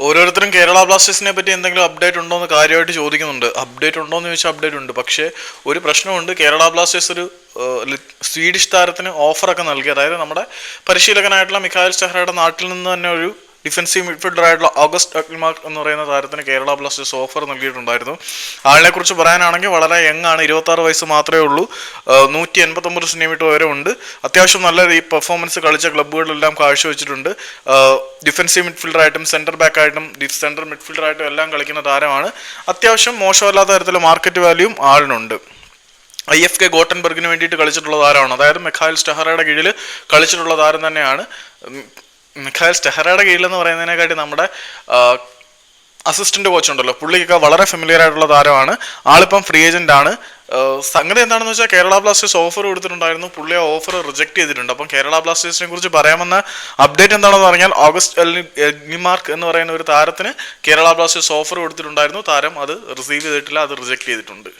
ഓരോരുത്തരും കേരള ബ്ലാസ്റ്റേഴ്സിനെ പറ്റി എന്തെങ്കിലും അപ്ഡേറ്റ് ഉണ്ടോ എന്ന് കാര്യമായിട്ട് ചോദിക്കുന്നുണ്ട്. അപ്ഡേറ്റ് ഉണ്ടോ എന്ന് ചോദിച്ചാൽ അപ്ഡേറ്റ് ഉണ്ട്. പക്ഷേ ഒരു പ്രശ്നമുണ്ട്. കേരള ബ്ലാസ്റ്റേഴ്സ് ഒരു സ്വീഡിഷ് താരത്തിന് ഓഫറൊക്കെ നൽകി. അതായത് നമ്മുടെ പരിശീലകനായിട്ടുള്ള മിഖായൽ സ്റ്റെഹ്റയുടെ നാട്ടിൽ നിന്ന് തന്നെ ഒരു ഡിഫൻസീവ് മിഡ്ഫീൽഡർ ആയിട്ടുള്ള ഓഗസ്റ്റ് അക്ലിമാർക്ക് എന്ന് പറയുന്ന താരത്തിന് കേരള ബ്ലാസ്റ്റേഴ്സ് ഓഫർ നൽകിയിട്ടുണ്ടായിരുന്നു. ആളിനെ കുറിച്ച് പറയാനാണെങ്കിൽ വളരെ യങ് ആണ് ഇരുപത്തി ആറ് വയസ്സ് മാത്രമേ ഉള്ളൂ. നൂറ്റി എൺപത്തൊമ്പത് സെന്റിമീറ്റർ വരെ ഉണ്ട്. അത്യാവശ്യം നല്ല ഈ പെർഫോമൻസ് കളിച്ച ക്ലബ്ബുകളിലെല്ലാം കാഴ്ചവെച്ചിട്ടുണ്ട്. ഡിഫൻസീവ് മിഡ്ഫീൽഡർ ആയിട്ടും സെന്റർ ബാക്ക് ആയിട്ടും സെന്റർ മിഡ്ഫീൽഡർ ആയിട്ടും എല്ലാം കളിക്കുന്ന താരമാണ്. അത്യാവശ്യം മോശമല്ലാത്ത തരത്തിൽ മാർക്കറ്റ് വാല്യൂം ആളിനുണ്ട്. ഐ എഫ് കെ ഗോട്ടൻബർഗിന് വേണ്ടിയിട്ട് കളിച്ചിട്ടുള്ള താരമാണ്. അതായത് മെഖായൽ സ്റ്റെഹറയുടെ കീഴിൽ കളിച്ചിട്ടുള്ള താരം തന്നെയാണ്. മെഖായൽ സ്റ്റെഹറയുടെ കീഴിൽ എന്ന് പറയുന്നതിനെക്കാട്ടി നമ്മുടെ അസിസ്റ്റന്റ് കോച്ച് ഉണ്ടല്ലോ. പുള്ളിക്കൊക്കെ വളരെ ഫെമിലിയർ ആയിട്ടുള്ള താരമാണ്. ആളിപ്പം ഫ്രീ ഏജന്റ് ആണ്. സംഗതി എന്താണെന്ന് വെച്ചാൽ കേരള ബ്ലാസ്റ്റേഴ്സ് ഓഫർ കൊടുത്തിട്ടുണ്ടായിരുന്നു. പുള്ളി ആ ഓഫർ റിജക്ട് ചെയ്തിട്ടുണ്ട്. അപ്പം കേരള ബ്ലാസ്റ്റേഴ്സിനെ കുറിച്ച് പറയാമെന്ന അപ്ഡേറ്റ് എന്താണെന്ന് പറഞ്ഞാൽ ഓഗസ്റ്റ് എൽനിമാർക്ക് എന്ന് പറയുന്ന ഒരു താരത്തിന് കേരള ബ്ലാസ്റ്റേഴ്സ് ഓഫർ കൊടുത്തിട്ടുണ്ടായിരുന്നു. താരം അത് റിസീവ് ചെയ്തിട്ടില്ല അത് റിജക്ട് ചെയ്തിട്ടുണ്ട്.